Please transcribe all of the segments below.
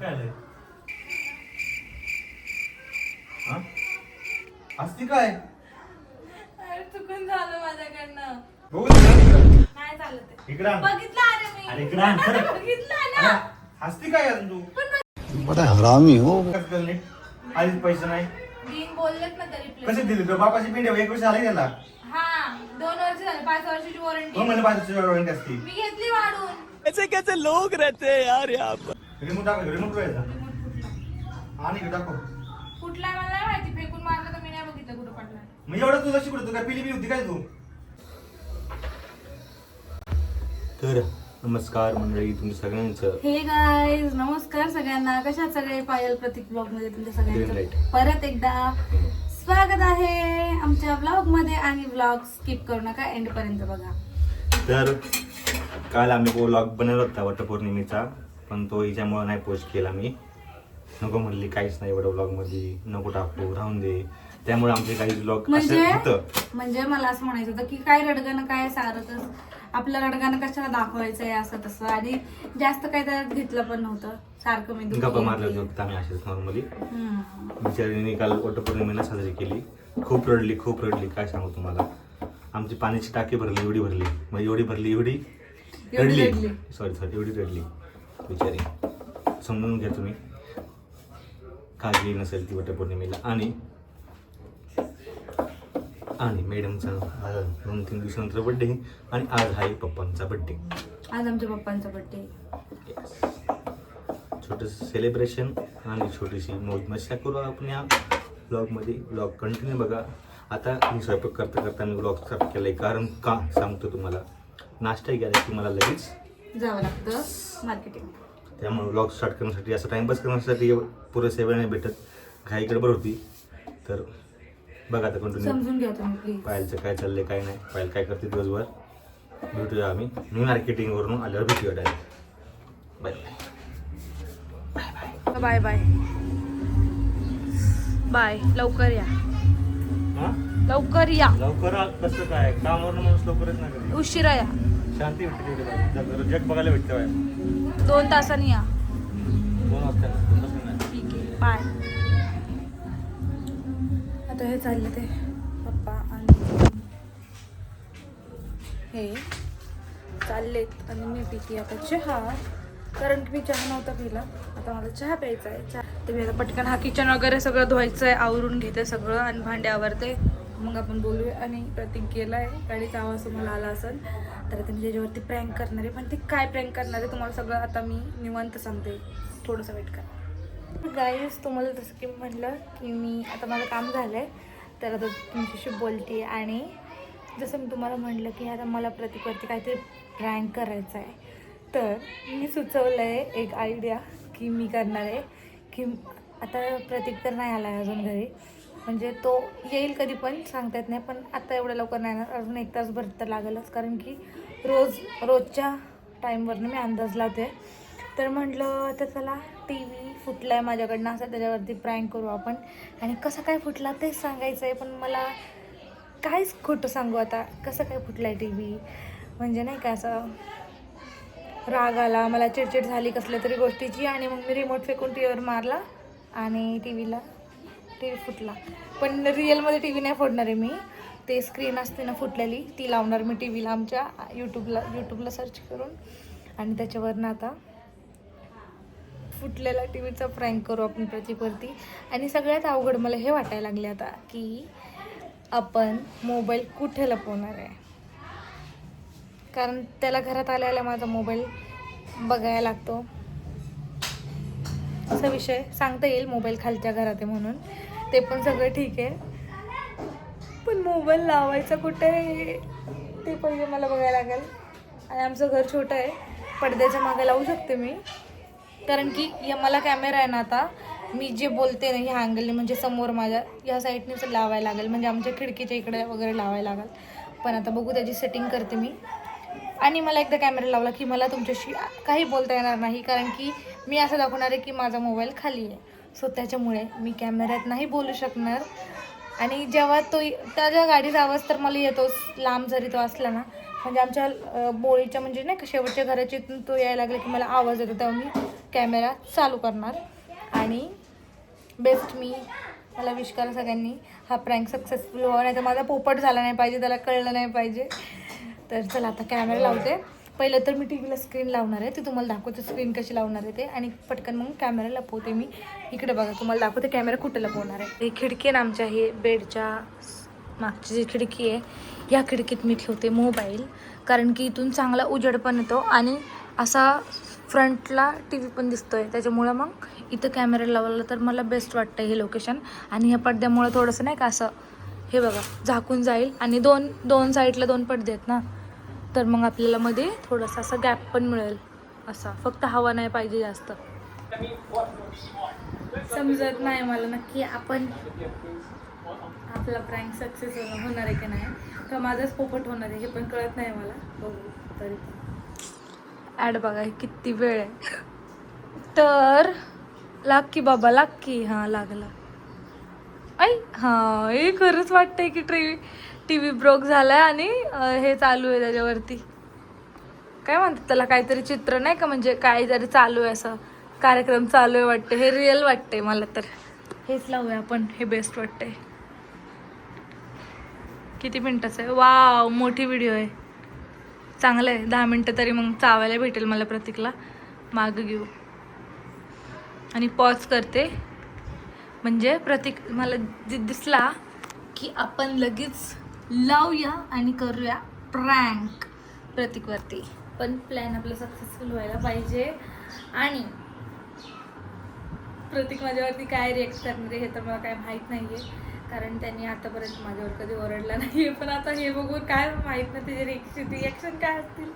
काय आलंय हा? असती काय? अरे चुकून झालं माझ्याकडनं. बघू दे ना इकडं. नाही चालत आहे. इकडं आण. बघितलं अरे मी. अरे इकडं आण, खरं. बघितलं ना हसती काय अजून तू? पण बड़ा हरामी हो. कसं केलं नीट? आधीच पैसे नाही. दिन बोललेत ना तरी कसे दिले? तुझ्या बापाची पिंडी एक वर्ष आला त्याला. हा दोन वर्ष झाले पाच वर्षाची दोन वॉरंटी महिने पाच वॉरंटी असते. मी घेतली वाढून. कैसे कैसे लोग रहते हैं यार यहाँ पर? रिमोट टाकू रिमोट फुटला आणि इकडे टाकू फुटलाय मला नाही माहिती फेकून मारलं तर मी नाही बघितलं कुठं पडलाय. मग एवढं तुला शिकवतो तू काय पिली बी होती काय तू? तर नमस्कार मंडळी तुम्ही सगळ्यांचं. हे गाईज नमस्कार सगळ्यांना. कशात सगळे? पायल प्रतीक ब्लॉगमध्ये तुमच्या सगळ्यांचं. परत एकदा स्वागत आहे आमच्या ब्लॉगमध्ये आणि ब्लॉग स्किप करू नका एंड पर्यंत बघा. तर काल आम्ही ब्लॉग बनवला होता वटपौर्णिमेचा. पण तो हिच्यामुळे नाही पोस्ट केला मी. नको म्हणली काहीच नाही एवढं ब्लॉगमध्ये नको टाकू राहून दे. त्यामुळे आमचे काही ब्लॉग असं म्हणजे होतं. म्हणजे मला असं म्हणायचं होतं की काय रडगाणं काय सारतच आपलं रडगाणं कशाला दाखवायचं आहे असं तसं. आणि जास्त काय त्यात घेतलं पण नव्हतं. सारखं मी दुखी गप्पा मारल्या होती. होत्या आम्ही असेच नॉर्मली हम्म. बिचारीने काल वटपौर्णिमेला साजरी केली. खूप रडली खूप रडली. काय सांगू तुम्हाला? आमची पाण्याची टाकी भरली एवढी भरली. मग एवढी भरली एवढी एवढी रडली. रडली. सॉरी सॉरी एवढी रडली. बिचारी. समजून घ्या तुम्ही. काळजी नसेल ती वटपौर्णिमेला. आणि आणि मॅडमचा दोन तीन दिवसानंतर बड्डे आणि आज आहे पप्पांचा बड्डे आज आमच्या पप्पांचा बड्डे छोटंसं सेलिब्रेशन आणि छोटीशी मौज मस्त्या करू आपण या ब्लॉगमध्ये ब्लॉग कंटिन्यू बघा. आता मी स्वयंपाक करता करता मी ब्लॉग स्टार्ट केला आहे कारण का सांगतो तुम्हाला? नाश्ता की मला लगेच जावं लागतं मार्केटिंग त्यामुळे ब्लॉग स्टार्ट करण्यासाठी असं टाईमपास करण्यासाठी पुरेसे वेळ नाही भेटत. घाई गडबड होती. तर बघा आता समजून घ्या तुम्ही प्लीज पायलचं काय चाललंय काय नाही. पायल काय करते दिवसभर. भेटूया आम्ही. मी मार्केटिंगवरून आल्यावर भेटूया direct bye bye bye bye bye लवकर या. हां? लवकर या. लवकर कसं काय? कामावरून माणूस लवकरच नाही उशिरा या. शांती भेटते. जग बघायला भेटतं बाहेर. दोन तासांनी या. दोन वाजता. दोन तास नाही. ठीक आहे बाय. आता हे चालले ते पप्पा आणि हे चाललेत आणि मी पिते आता चहा. कारण की मी चहा नव्हता पिला. आता मला चहा प्यायचा आहे. चहा. तर मी आता पटकन हा किचन वगैरे सगळं धुवायचं आहे आवरून घेते सगळं आणि भांडे आवरते. मग आपण बोलूया. आणि प्रतीक गेला आहे. गाडीचा आवाज तुम्हाला आला असेल. तर आता मी त्याच्यावरती प्रँक करणार आहे पण ते काय प्रँक करणार आहे तुम्हाला सगळं आता मी निवांत सांगते. थोडंसं वेट करा. गाईज तुम्हाला जसं की म्हटलं की मी आता माझं काम झालं आहे तर आता तुमच्याशी बोलते आणि जसं मी तुम्हाला म्हटलं की आता मला प्रतिकवरती काहीतरी प्रँक करायचं आहे. तर मी सुचवलं आहे एक आयडिया की मी करणार आहे. की आता प्रतीक तर नाही आला आहे अजून घरी. म्हणजे तो येईल कधी पण सांगता येत नाही पण आता एवढं लवकर नाही येणार. अजून एक तास भर तर लागेलच कारण की रोज रोजच्या टाईमवरनं मी अंदाज लावते. तर म्हटलं तर चला टी व्ही फुटला आहे माझ्याकडनं असं त्याच्यावरती प्रँक करू आपण. आणि कसं काय फुटला तेच सांगायचं आहे पण मला कायच खोटं सांगू आता. कसं काय फुटलं आहे टी व्ही म्हणजे नाही का असं राग आला मला चिडचिड झाली कसल्या तरी गोष्टीची आणि मग मी रिमोट फेकून टी व्हीवर मारला आणि टी व्हीला टी व्ही फुटला. पण रिअलमध्ये टी व्ही नाही फोडणार आहे मी. ते स्क्रीन असते ना फुटलेली ती लावणार मी टी व्हीला आमच्या यूट्यूबला यूट्यूबला सर्च करून. आणि त्याच्यावरनं आता फुटलेला टी व्हीचा फ्रँक करू आपण प्रतीकवरती आणि सगळ्यात अवघड मला हे वाटायला लागले आता की आपण मोबाईल कुठे लपवणार आहे? कारण त्याला घरात आल्याला माझा मोबाईल बघायला लागतो. असा विषय सांगता येईल मोबाईल खालच्या घरात आहे म्हणून. ते पण सगळं ठीक आहे. पण मोबाईल लावायचा कुठे आहे ते पहिले मला बघायला लागेल. आणि आमचं घर छोटं आहे. पडद्याच्या मागे लावू शकते मी. कारण की या मला कॅमेरा आहे ना आता मी जे बोलते ना ह्या अँगलने म्हणजे समोर माझ्या ह्या साईडनेच लावायला लागेल. म्हणजे आमच्या खिडकीच्या इकडे वगैरे लावायला लागेल. पण आता बघू त्याची सेटिंग करते मी. आणि मला एकदा कॅमेरा लावला की मला तुमच्याशी काही बोलता येणार नाही. कारण की मी असं दाखवणार आहे की माझा मोबाईल खाली आहे. सो त्याच्यामुळे मी कॅमेऱ्यात नाही बोलू शकणार. आणि जेव्हा तो त्याच्या गाडीचा आवाज तर मला येतोच लांब जरी तो असला ना म्हणजे आमच्या बोळीच्या म्हणजे नाही का शेवटच्या घराची तो यायला लागला की मला आवाज येतो तेव्हा मी कॅमेरा चालू करणार. आणि बेस्ट मी मला विश करा सगळ्यांनी हा प्रँक सक्सेसफुल व्हावा नाही तर माझा पोपट झाला नाही पाहिजे त्याला कळलं नाही पाहिजे. तर चला आता कॅमेरा लावते. पहिलं तर मी टी व्हीला स्क्रीन लावणार आहे. ते तुम्हाला दाखवते स्क्रीन कशी लावणार आहे ते. आणि पटकन मग कॅमेरा लपवते मी. इकडे बघा तुम्हाला दाखवते कॅमेरा कुठे लपवणार आहे. ही खिडकी आहे ना आमच्या हे बेडच्या मागची जी खिडकी आहे या खिडकीत मी ठेवते मोबाईल कारण की इथून चांगला उजेड पण येतो आणि असा फ्रंटला टी व्ही पण दिसतोय. त्याच्यामुळं मग इथं कॅमेरा लावला तर मला बेस्ट वाटतं हे लोकेशन आणि ह्या पडद्यामुळं थोडंसं नाही का असं हे बघा झाकून जाईल. आणि दोन दोन साईडला दोन पडदे आहेत ना. तर मग आपल्याला मध्ये थोडासा असा गॅप पण मिळेल. असा. फक्त हवा नाही पाहिजे जास्त. समजत नाही मला नक्की आपण आपला प्रँक सक्सेस होणार आहे की नाही. का माझाच पोपट होणार आहे हे पण कळत नाही मला. बघू तरी ॲड बघा हे किती वेळ आहे. तर लाग की बाबा लाग की. हां लागला. ऐ हां हे खरंच वाटतंय की ट्रेन टी व्ही ब्रोक झालाय आणि हे चालू आहे त्याच्यावरती. काय म्हणतात त्याला काहीतरी चित्र नाही का? म्हणजे काहीतरी चालू आहे असं. कार्यक्रम चालू आहे वाटते. हे रिअल वाटते मला तर. हेच लावूया आपण. हे बेस्ट वाटते किती मिनटाचं आहे? वाव मोठी व्हिडिओ आहे. चांगलं आहे. दहा मिनटं तरी मग चावायला भेटेल मला प्रतीकला. मागं घेऊ. आणि पॉज करते. म्हणजे प्रतीक मला दि- दिसला की आपण लगेच लावूया आणि करूया प्रँक प्रतीकवरती पण प्लॅन आपला सक्सेसफुल व्हायला पाहिजे. आणि प्रतीक माझ्यावरती काय रिॲक्ट करणार आहे हे तर मला काय माहीत नाही आहे कारण त्यांनी आतापर्यंत माझ्यावर कधी ओरडला नाही आहे पण आता हे बघून काय माहीत नाही त्याचे रिएक्शन रिॲक्शन काय असतील.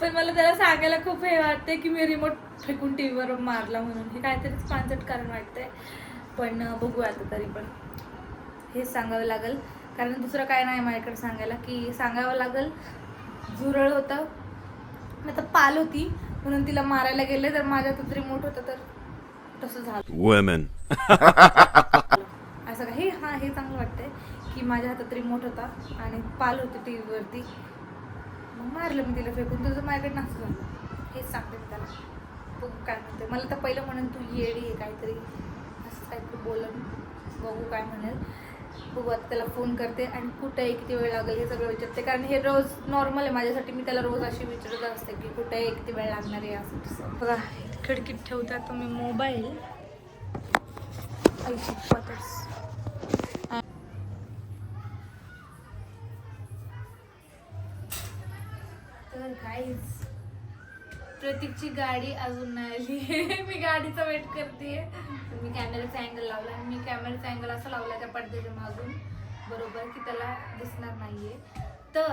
पण मला त्याला सांगायला खूप हे वाटते की मी रिमोट फेकून टी व्हीवर मारला म्हणून. हे काहीतरीच पांचट कारण वाटतंय. पण बघू आता तरी पण. हेच सांगावं लागेल. कारण दुसरं काय नाही माझ्याकडे सांगायला की सांगावं लागेल. झुरळ होतं. तर पाल होती म्हणून तिला मारायला गेले तर माझ्या हातात रिमोट होतं तर तसं झालं. असं काही? हा हे चांगलं वाटतंय की माझ्या हातात रिमोट होता आणि पाल होते टी व्हीवरती मग मारलं मी तिला फेकून तुझं माझ्याकडे नसतं झालं. हेच सांगते मी त्याला. बघू काय म्हणते. मला तर पहिलं म्हणून तू येडी आहे काहीतरी. असं काहीतरी बोलून बघू काय म्हणेल. बघू आता त्याला फोन करते. आणि कुठे आहे किती वेळ लागेल हे सगळं विचारते. कारण हे रोज नॉर्मल आहे. माझ्यासाठी मी त्याला रोज अशी विचारत असते की कुठे आहे किती वेळ लागणार आहे असं बघा खिडकीत ठेवता तुम्ही मोबाईल ऐशी पतच तर काहीच प्रतीकची गाडी अजून नाही आली. मी गाडीचा वेट करते मी कॅमेराचा अँगल लावला मी कॅमेराचा अँगल असं लावला त्या पडद्याच्या मागून. बरोबर की त्याला दिसणार नाहीये. तर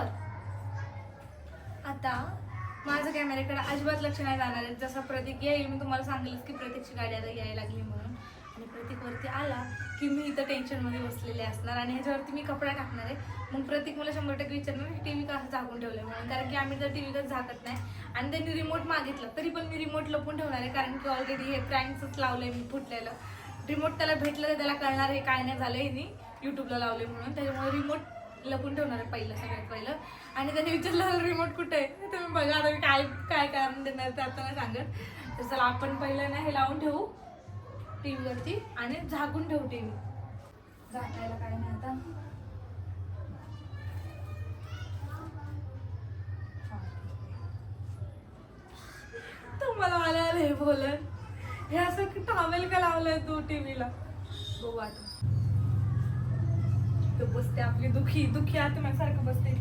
आता माझं कॅमेऱ्याकडे अजिबात लक्ष नाही जाणार आहे. जसं प्रतीक येईल मी तुम्हाला सांगितलं की प्रतीकची गाडी आता यायला लागली म्हणून. आणि प्रतीक वरती आला की मी इथं टेन्शनमध्ये बसलेले असणार आणि ह्याच्यावरती मी कपडा टाकणार आहे. मग प्रतीक मला शंभर टक्के विचारणार टी व्ही का झाकून ठेवलं म्हणून? कारण की आम्ही तर टी व्ही झाकत नाही. आणि त्यांनी रिमोट मागितलं तरी पण मी रिमोट लपून ठेवणार आहे कारण की ऑलरेडी हे प्रँक्सच लावलंय मी फुटलेलं. रिमोट त्याला भेटलं तर त्याला कळणार आहे काय नाही झालं मी यूट्यूबला लावले म्हणून. त्याच्यामुळे रिमोट लपून ठेवणार आहे पहिलं सगळ्यात पहिलं. आणि त्याने विचारलं रिमोट कुठे आहे? तुम्ही बघा आता मी काय काय कारण देणार ते आता नाही सांगत. तर चला आपण पहिलं ना हे लावून ठेवू. टी व्हीवरती आणि झाकून ठेव टी व्ही झाकायला काय नाही आता. तुम्हाला आलं हे बोलत. हे असं टावेल का लावलंय तू टीव्हीला? बघू आता. तो बसते आपली दुखी दुखी आत्म्यासारखं बसते.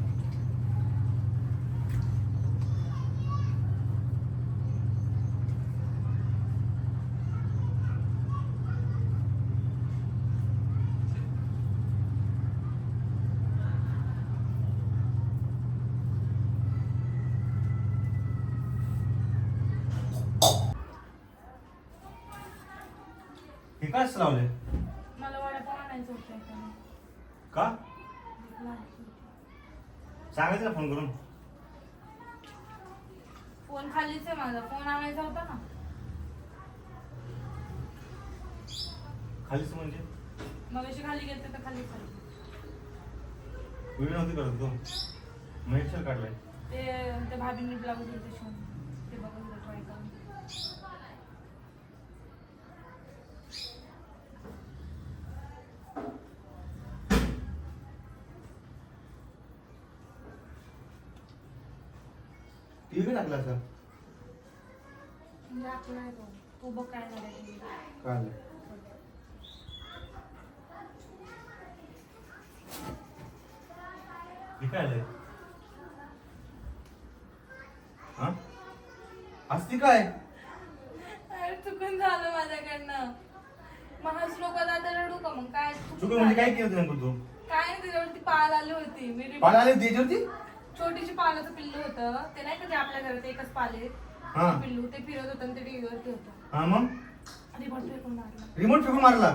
काय असं लावलंय मला वडापाव आणायचं होतं. का? सांगायचं ना फोन करून. फोन खालीच आहे माझा. फोन आणायचा होता ना. खालीच म्हणजे? मग अशी खाली गेलते तर खाली खाली. व्हिडिओ नव्हती करत तो. महेश्वर काढलाय. ते त्या भाभींनी ब्लाऊज दिले शिवून. टीव्ही टाकला असा काय हे आलंय हा? असती काय? अरे चुकून झालं माझ्याकडनं. मग श्लोकात आता रडू का मग? काय चुकून म्हणजे काय केलं नेमकं तू? काय नाही त्याच्यावरती पाल आली होती. मी रिमोट- पाला आले त्याच्यावरती? छोटीशी पालाचं पिल्लू होतं. ते नाही का ते आपल्या घरात एकच पाल हा. पिल्लू ते फिरत होतं आणि ते टीव्हीवरती होतं. हा मग? रिमोट फेकून मारला. रिमोट फेकून मारला?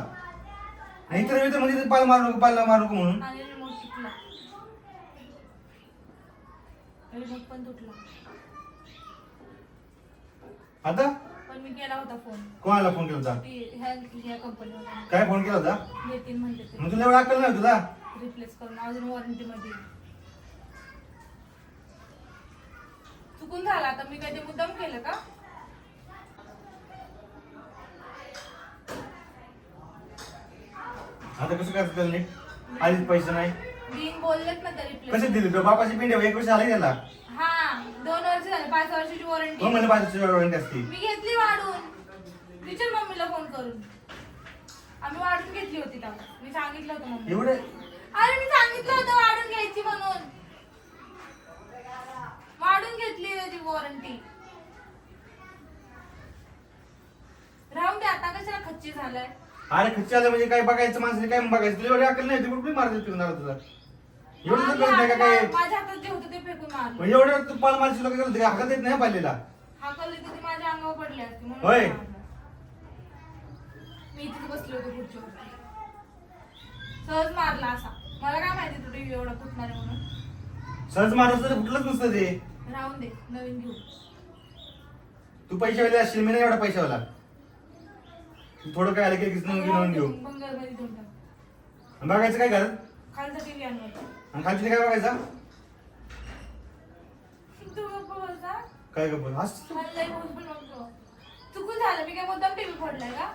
नाही तर तर म्हणजे पाल मारू नको पाल मारू नको म्हणून. आणि रिमोट तुटला. रिमोट पण तुटला. आता? पण मी केला होता फोन. कोणाला फोन केला होता? ती ह्या ह्या कंपनीवर काय फोन केला होता? येतील म्हणते ते. मग तुला एवढं अक्कल नाही तुला? रिप्लेस करून. अजून वॉरंटी मध्ये. चुकून झाला. आता मी काय ते मुद्दाम केलं का? आता कसं त्याला नीट? आधीच पैसे नाही. दिन बोललेत ना ते कसे दिले? तो बापाची पिंड एक वर्ष आला त्याला. हा दोन वर्ष झाले पाच वर्षाची मग वॉरंटी म्हणजे बाजूची वॉरंटी असते. मी घेतली वाढून. विचार मम्मीला फोन करून. आम्ही वाढून घेतली होती तेव्हा. मी सांगितलं होतं मम्मी एवढं? अरे मी सांगितलं होतं वाढून घ्यायची म्हणून. वाढून घेतली त्याची वॉरंटी राहून दे आता कशाला खच्ची झालाय? अरे खच्ची आलं म्हणजे काय बघायचं माणसाने काय बघायचं? तुला एवढी अक्कल नाही तू कुठे मारते पिणार तुला? एवढं तर कळत नाही का काय? माझ्या हातात जे होतं ते फेकून मारलं. म्हणजे एवढं तू पाल मारशी लोक गेलं हातात येत नाही पाहिलेला हाकलली तर ती माझ्या अंगावर पडली असती म्हणून होय. मारलं. मी तिथे बसले होते सहज मारला असा. मला काय माहिती तू टीव्ही एवढा फुटणार आहे म्हणून. सहज तर कुठलंच नसतं ते. राहून दे नवीन घेऊ. तू पैशावाले असशील मी नाही एवढा पैशावाला. तू थोडं काय आलं की लगेच नवीन घेऊन घेऊ. बंगालमध्ये देऊन टाक. आणि बघायचं काय घरात? खालचा टीव्ही आणि खालची काय बघायचा? तू बोलता काय गप्प हस नको चुकून झालं मी काय मुद्दाम टीव्ही फोडलाय का?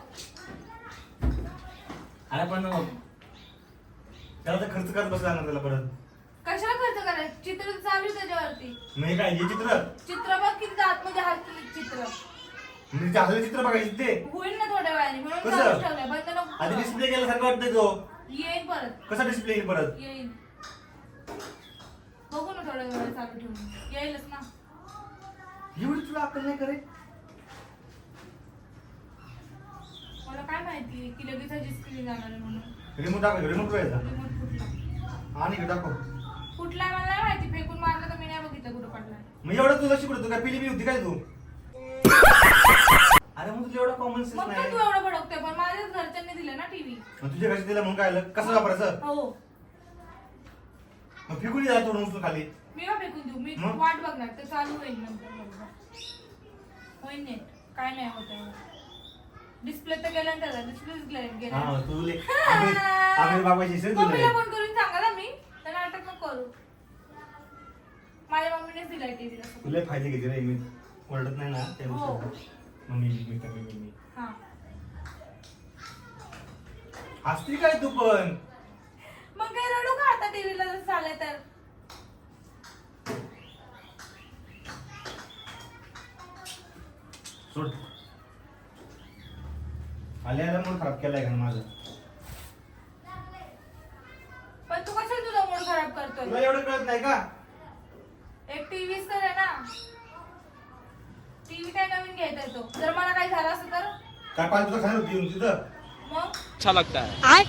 अरे पण त्याला तर खर्च करत बसला ना त्याला परत. कशाला चित्र तर चालू आहे त्याच्यावरती. म्हणजे काय हे चित्र? चित्र बघ किती आतमध्ये हलते चित्र. म्हणजे चित्र बघायचं ते होईल ना थोड्या वेळाने म्हणून कसं? चालूच ठेवलंय बंद नको आधी करू. डिस्प्ले केल्यासारखं वाटतंय तो. येईल परत. कसा डिस्प्ले येईल परत? येईल बघू ना थोड्या वेळ चालू ठेवून. येईलच ना. एवढी तुला अक्कल नाही करे मला काय माहिती की लगेच स्क्रीन जाणार आहे म्हणून. रिमोट दाखव रिमोट रिमोट फुटला आणि इकडे दाखव. फुटलाय मला नाही माहिती फेकून मारलं तर मी नाही बघितलं कुठं पडलाय. मग एवढं तुला शिकवतो काय पिली बी होती काय तू? अरे मग तुला एवढा कॉमन सेन्स मग काय नाही. तू एवढं भडकतोय पण माझ्याच घरच्यांनी दिलं ना टीव्ही. मग तुझ्या घरच्या तिला म्हणून काय आलं? कसं वापरायचं? हो. मग फिकून जा तोडून उचलून खाली. मी का फेकून देऊ? मी मग? वाट बघणार ते चालू होईल नंतर बरोबर. होईल नेट. काय नाही होत डिस्प्ले तर गेला ना त्याचा डिस्प्ले गेला हा तू ले आमिर आमिर बाबाची सर तुला मम्मीला फोन करून सांगा ना मी. तर नाटक नको करू. माझ्या मम्मीनेच दिलाय टीव्ही तुला फायदे घेते रे मी ओरडत नाही ना त्या हो. मम्मी मी कमी मम्मी. हा. हसती काय तू पण? मग काय रडू का आता टीव्हीला जर चालय तर? सोड. आल्या आल्या म्हणून खराब केलाय का माझं पण तू कशाला तुझा तुला करतोय एवढं कळत नाही का? एक टीव्हीच तर आहे ना. टीव्ही काय नवीन घ्यायचा तो. जर मला काही झालं असतं तर? काय पाहिजे तुला खाली होती येऊन तिथं. मग? अच्छा लगता है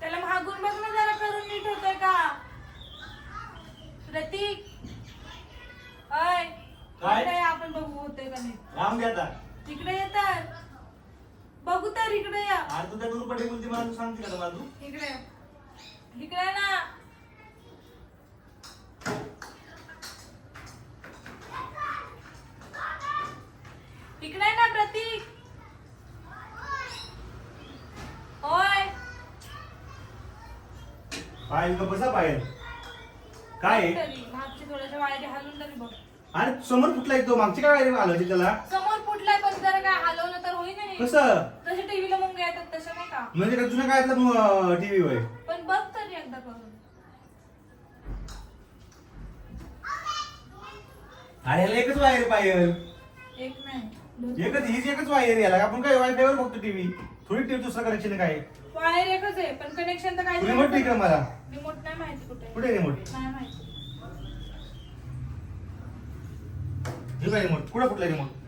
त्याला मागून बघ ना जरा करून नीट होतोय का प्रतीक अय काय? इकडे ये, आपण बघू होतोय का नाही राम दे आता इकडे येतात बघू तर इकडे गुरु पडे बोलते मला तू सांगते का मला तू इकडे. इकडे ना. इकडे ये ना प्रतीक. होय. पाय इथं बसा पाय काय? आहे? तरी, मागची थोड्याशा वायरी हलवून तरी बघ. अरे समोर कुठला येतो? मागची काय वायरी आलं त्याला? समोर फुटलाय पण जरा काय हलवलं तर कसं? तसे टीव्हीला येतात तसे नाही का? म्हणजे का जुन्या काळातला टीव्ही होय? पण बघ तरी एकदा करून. अरे याला एकच वायर पाहिजे. एक नाही एकच हीच एकच वायर याला. आपण काय वायफायवर बघतो टीव्ही? थोडी टीव्ही दुसरं कनेक्शन काय? वायर एकच आहे पण कनेक्शन तर काय रिमोट इकडे मला? रिमोट नाही माहिती कुठे. कुठे रिमोट? नाही माहिती. हे काय रिमोट कुठं कुठला रिमोट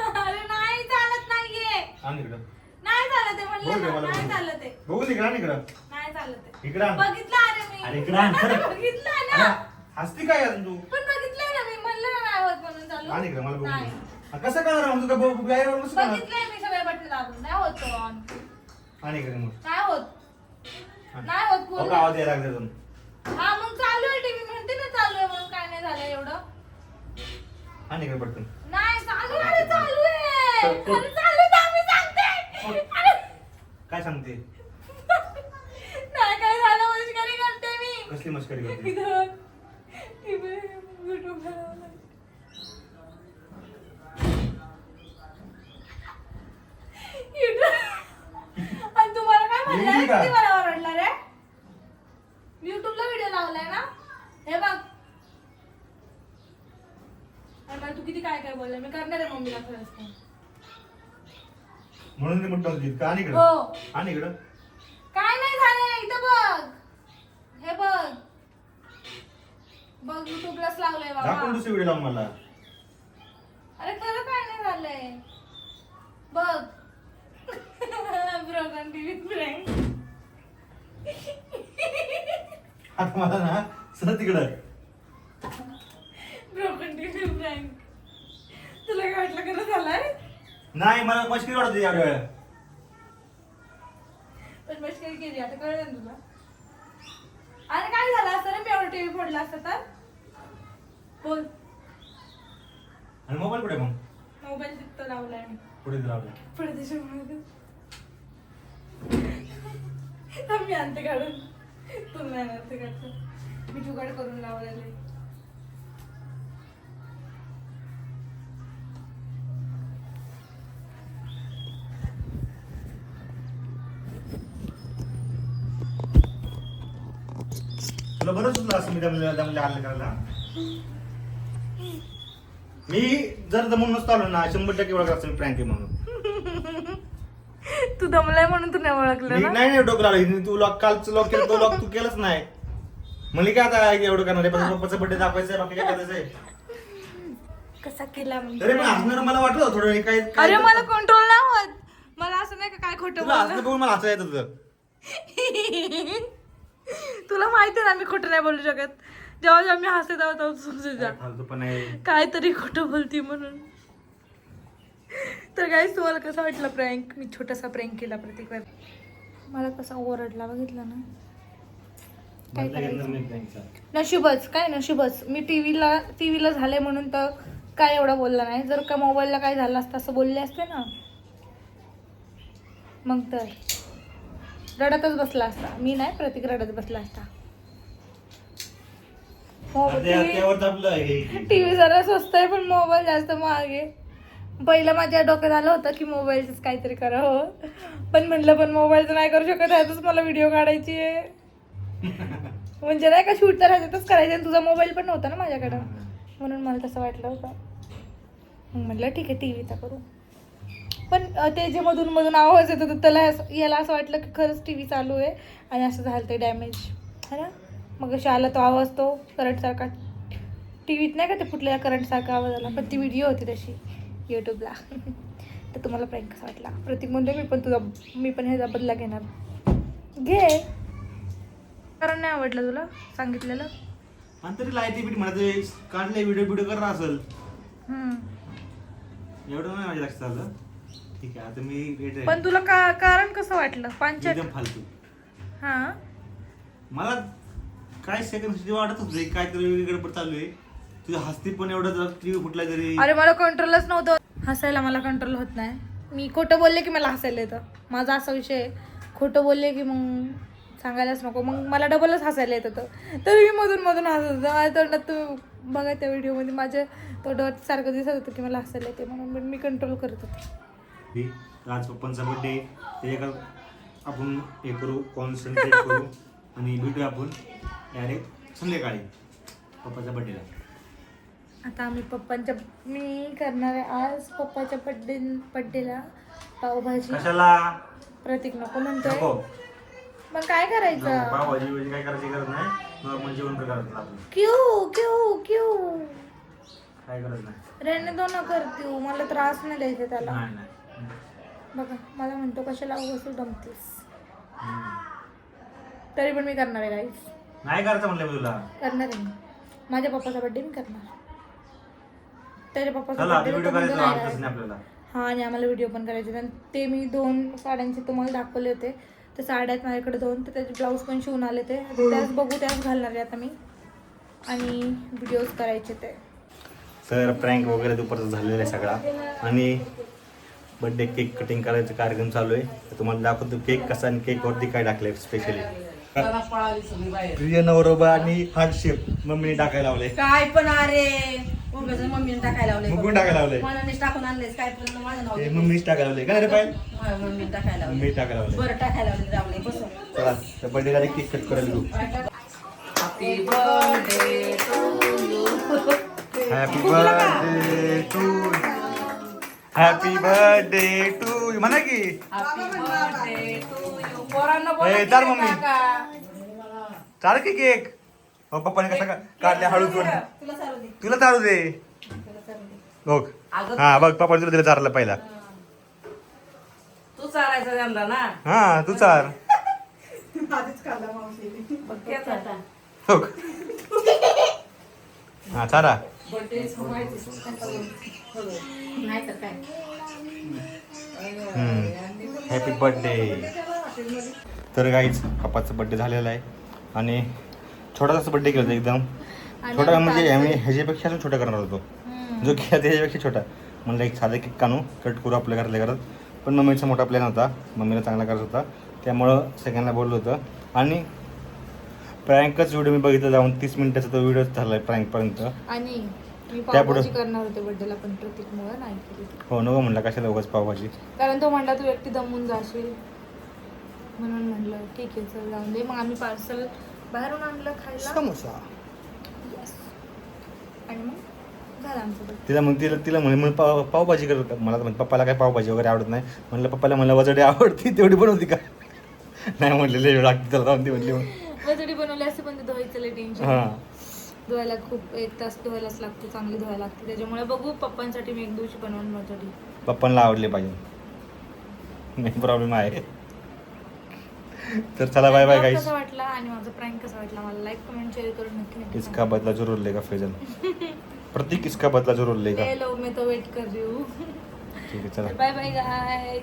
अरे नाही चालत नाहीये आण इकडं. नाही चालत आहे म्हणलं बोल रे ना, मला नाही बोल. चालत आहे बघू इकडं आण इकडं. नाही चालत आहे इकडं आण. बघितलं अरे मी. अरे इकडं आण खरं. बघितलं ना. अरे, हसती काय अजून तू? पण बघितलंय ना मी. म्हणलं ना नाही होत म्हणून चालू. आण इकडं मला बघू नाही. दे. कसं करणार मग तुझं बघू वायरवर कसं करणार बघितलंय मी सगळे बटन दाबून नाही होत तो on. आण इकडे नाही होत. नाही होत हो का आवाज यायला लागला अजून. हा मग चालू आहे टीव्ही. म्हणते ना चालू आहे म्हणून काय नाही झालं एवढं. आण इकडे पटकन. नाही चालू आहे चालू आहे. चालू आहे तर मी सांगते अरे काय सांगते नाही काय झालं मस्करी करते मी कसली मस्करी करते इथं टीव्ही YouTube ला लावलंय. YouTube. आणि तुम्हाला काय म्हणलं लिहिली का? किती मला ओरडला रे युट्यूबला व्हिडिओ लावलाय ना हे बघ आणि मला तू किती काय काय बोलला मी करणार आहे मम्मीला खरंच फोन. म्हणून रिमोट टाकली का आण इकडं? हो. आण इकडं? काय नाही झालंय इथं बघ. हे बघ. बघ युट्यूबलाच लावलंय दाखवून बाबा. दुसरी व्हिडिओ लावून मला. अरे खरं काय नाही झालंय. बघ. ब्रोकन टीव्ही फ्रेंड आता मला ना सर तिकडं ब्रोकन टीव्ही फ्रेंड तुला काय वाटलं खरं झालंय नाही मला मस्करी वाटत होती एवढ्या वेळ पण मस्करी केली आता कळलं ना तुला? अरे काय झालं असतं रे? मी एवढं टीव्ही फोडला असतं तर? बोल. आणि मोबाईल कुठे मग? मोबाईल तिथं लावलाय मी. पुढे लावला पुढे त्याच्यामुळे मी आणते काढून. तू नाही आणते काढतो मी जुगाड करून लावलेले तुला बरं सुचलं असं मी दमले दमले आलं करायला? मी जर जमून नसतो आलो ना शंभर टक्के ओळख असं मी आहे म्हणून. तू दमलाय म्हणून तू नाही ओळखलं ना? नाही नाही डोकं लावलं. तू लॉक कालचं लॉक केलं तो लॉक तू केलंच नाही. म्हणजे काय आता एवढं करणार आहे? पण पप्पाचा बर्थडे दाखवायचा आहे बाकी काय करायचंय? कसा केला मग तरी पण हसणार मला वाटलं थोडं. काय काय- अरे मला कंट्रोल नाही होत. मला असं नाही का काय खोटं तुला हसणं बघून मला होतं. तुला माहिती आहे ना मी खोटं नाही बोलू शकत. जेव्हा जेव्हा मी हसते तेव्हा तेव्हा समजून जा. फालतू पण आहे. काहीतरी खोटं बोलती म्हणून. तर काहीच तुम्हाला कसं वाटलं प्रँक मी छोटासा प्रँक केला प्रत्येकवर मला कसा ओरडला बघितलं ना? काय करायचं. नशीबच काय नशीबच. मी टीव्हीला टीव्हीला झाले म्हणून तर काय एवढा बोलला नाही. जर का मोबाईलला काय झालं असतं असं बोलले असते ना मग तर. रडतच बसला असता. मी नाही प्रतीक रडत बसला असता. हो हे. टीव्ही जरा स्वस्त आहे पण मोबाईल जास्त महाग आहे. पहिलं माझ्या डोक्यात आलं होतं की मोबाईलच काहीतरी करावं. पण म्हणलं पण मोबाईलचं नाही करू शकत ह्यातच मला व्हिडिओ काढायची आहे. म्हणजे नाही का शूट तर ह्याच्यातच करायचं आणि तुझा मोबाईल पण नव्हता ना माझ्याकडं. म्हणून मला तसं वाटलं होतं. मग म्हटलं ठीक आहे टी व्हीचा करू. पण ते जे मधून मधून आवाज येत होता त्याला याला असं वाटलं की खरंच टी व्ही चालू आहे आणि असं झालं ते डॅमेज है ना? मग अशी आला तो आवाज तो करंटसारखा टी व्हीत नाही का ते फुटलेल्या करंटसारखा आवाज आला? पण ती व्हिडिओ होती तशी यूट्यूबला तर तुम्हाला प्रँक कसा वाटला? प्रतीक म्हणतो मी पण तुझा मी पण ह्याचा बदला घेणार. घे. कारण नाही आवडलं तुला सांगितलेलं? तरी लाईटी बीट म्हणत काढले व्हिडिओ व्हिडिओ करणार असेल. एवढं नाही माझ्या लक्षात आलं. ठीक आहे आता मी. पण तुला का कारण कसं वाटलं? पंचायत एकदम फालतू. हां? मला काय सेकंड वाटत होते काहीतरी वेगळी गडबड चालू आहे. तुझ्या हस्ती पण एवढं जर टीव्ही फुटला तरी अरे मला कंट्रोलच नव्हतं. हसायला मला कंट्रोल होत नाही. मी खोटं बोलले की मला हसायला येतं. माझा असा विषय आहे. खोटं बोलले की मग सांगायलाच नको. मग मला डबलच हसायला येत होतं. तरी मी मधून मधून हसत होतं. माझ्या तोंडात तुम्ही बघा त्या व्हिडिओमध्ये माझ्या तोंडावर सारखं दिसत होतं की मला हसायला येते म्हणून मी कंट्रोल करत होते. ही आज पप्पांचा बड्डे त्याच्याकडे आपण हे करू कॉन्सन्ट्रेट करू आणि भेटूया आपण डायरेक्ट संध्याकाळी पप्पाच्या बड्डेला आता आम्ही पप्पांच्या मी करणार आहे आज पप्पाच्या बड्डे बड्डेला पावभाजी. कशाला? प्रतीक नको म्हणतोय. नको. मग काय करायचं? पावभाजी वगैरे काय करायची गरज नाही. नॉर्मल जेवण करायचं आपण क्यू क्यू क्यू. काय गरज नाही. दो न करते मला त्रास नाही द्यायचा त्याला. नाही नाही. बघा मला म्हणतो कशाला बसू दमतीस. तरी पण मी करणार आहे गाईस नाही करायचं म्हणलं मी तुला. करणार आहे मी. माझ्या पप्पाचा बड्डे मी करणार. त्याच्या पप्पाचा चला birthday व्हिडिओ तर म्हणजे करायचं नाही आवडतच आहे. नाही आपल्याला. हा आणि आम्हाला व्हिडिओ पण करायचे आणि ते मी दोन साड्यांचे तुम्हाला दाखवले होते. ते साड्या आहेत माझ्याकडे दोन तर त्याचे ब्लाऊज पण शिवून आले ते. त्याच बघू त्याच घालणार आहे आता मी. आणि व्हिडिओज करायचे ते. तर प्रँक वगैरे दुपारचा झालेला आहे सगळा. आणि बड्डे केक कटिंग करायचा कार्यक्रम चालू आहे. तर तुम्हाला दाखवतो केक कसा आणि केकवरती काय टाकलंय स्पेशली तुझ्या नवरोबा आणि हार्ट शेप मम्मीने टाकायला लावले काय पण अरे मम्मीने टाकायला लावले टाकायला लावले टाकून आणलेस काय पण माझं नाव घेतलं. मम्मीच टाकायला लावले काय रे माझ्या मम्मीने टाकायला लावले मम्मी टाकायला लावले बरं टाकायला लावले चला तर बड्डेला केक कट करायला घेऊ happy birthday happy birthday to happy birthday to happy birthday to you पोरांना ए, बोला चाल की मम्मी. चाल की केक? हो पप्पाने कसा का- काढल्या हळू तुला चालू दे. तुला चालू दे. तुला बघ. अगं हा बघ पप्पा तुला दिलं चारला पहिला. तू चालायचं त्यांना ना? हा तू चार. बघ तेच आता हो हा चारा. बर्थडे नाही तर काय? हॅपी बर्थडे तर गाईच पप्पाचा बर्थडे झालेला आहे. आणि छोटासा बर्थडे केला होता एकदम. छोटा म्हणजे आम्ही ह्याच्यापेक्षा अजून छोटा करणार होतो. जो केला त्याच्यापेक्षा छोटा. म्हणलं एक साधा केक कानू कट करू आपल्या घरातल्या घरात. पण मम्मीचा मोठा प्लॅन होता. मम्मीला चांगला करायचा होता. त्यामुळं सगळ्यांना बोललो होतं. आणि प्रँकच व्हिडिओ मी बघितलं जाऊन तीस मिनिटाचा तो व्हिडिओ झाला आहे प्रँकपर्यंत आणि त्यापुढं- करणार होते बड्डेला पण प्रतीकमुळे नाही केली. हो नको म्हणलं कशाला उगाच पावभाजी? कारण तो म्हणला तू एकटी दमून जाशील. म्हणून म्हणलं ठीक आहे चल जाऊन दे. मग आम्ही पार्सल बाहेरून आणलं खायला. समोसा. आणि मग. तिला मग तिला तिला म्हणे पाव पावभाजी कर का मला तर म्हणे पप्पाला काय पावभाजी वगैरे आवडत नाही. म्हणलं पप्पाला मला वजडी आवडती तेवढी बनवती का? नाही म्हणले लय वेळ लागते त्याला राहून ती म्हणली. वजडी बनवली असते पण धुवायचं टेन्शन हां. धुवायला खूप एक तास धुवायलाच लागतो चांगली धुवायला लागते. त्याच्यामुळे बघू पप्पांसाठी मी एक दिवशी बनवून वजडी पप्पांना आवडले पाहिजे. नाही प्रॉब्लेम आहे. तर चला बाय बाय गाईस कसा वाटला आणि माझा प्रँक कसा वाटला मला लाईक कमेंट शेअर करून नक्की इसका बदला जरूर लेगा फैजल प्रतीक इसका बदला जरूर लेगा. ले लो मैं तो वेट कर रही हूँ. ठीक आहे चला. बाय बाय गाय